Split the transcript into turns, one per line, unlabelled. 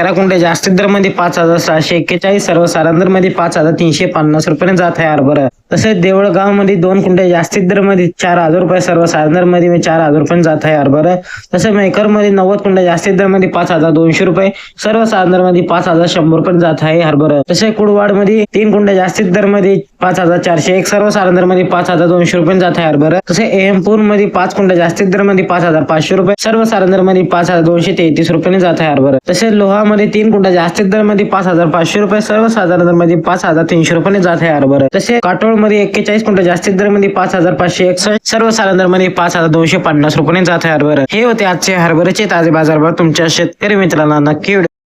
तेरा कुंटे जास्तीत दरमध्ये पाच हजार सहाशे एक्केचाळीस सर्व सारांदरमध्ये पाच हजार तीनशे पन्नास रुपये जात आहे हरभरा. तसेच देवळगावमध्ये दोन कुंटे जास्तीत दरमध्ये चार हजार रुपये सर्व सारांदरमध्ये चार हजार रुपये जात आहे हरभरा तसेच मेकरमध्ये नव्वद कुंटे जास्तीत दरमध्ये पाच हजार दोनशे रुपये सर्व सारांदरमध्ये पाच हजार शंभर रुपये जात आहे हरभरा तसे कुडवाडमध्ये तीन कुंटे जास्तीत दरमध्ये पाच हजार चारशे एक सर्व सारांदरमध्ये पाच हजार दोनशे रुपये जात आहे हरभरा तसे एमपूरमध्ये पाच कुंटे जास्तीत दरमध्ये पाच हजार पाचशे रुपये सर्व सारांदरमध्ये पाच हजार दोनशे तेहतीस रुपये जात आहे हरभरा तसेच लोहामध्ये तीन कुंटा जास्तीत दरमध्ये पाच हजार पाचशे रुपये सर्व साधारण दरमध्ये पाच हजार तीनशे रुपये जात आहे हरभरा तसे काटोळ मध्ये एक्केचाळीस कुंटा जास्तीत दरमध्ये पाच हजार पाचशे एकसष्ट सर्व साधारणमध्ये पाच हजार दोनशे पन्नास रुपये जात हरभर. हरभरा हे होते आजचे हरभऱ्याचे ताजे बाजारभाव तुमच्या शेतकरी मित्रांना. नक्की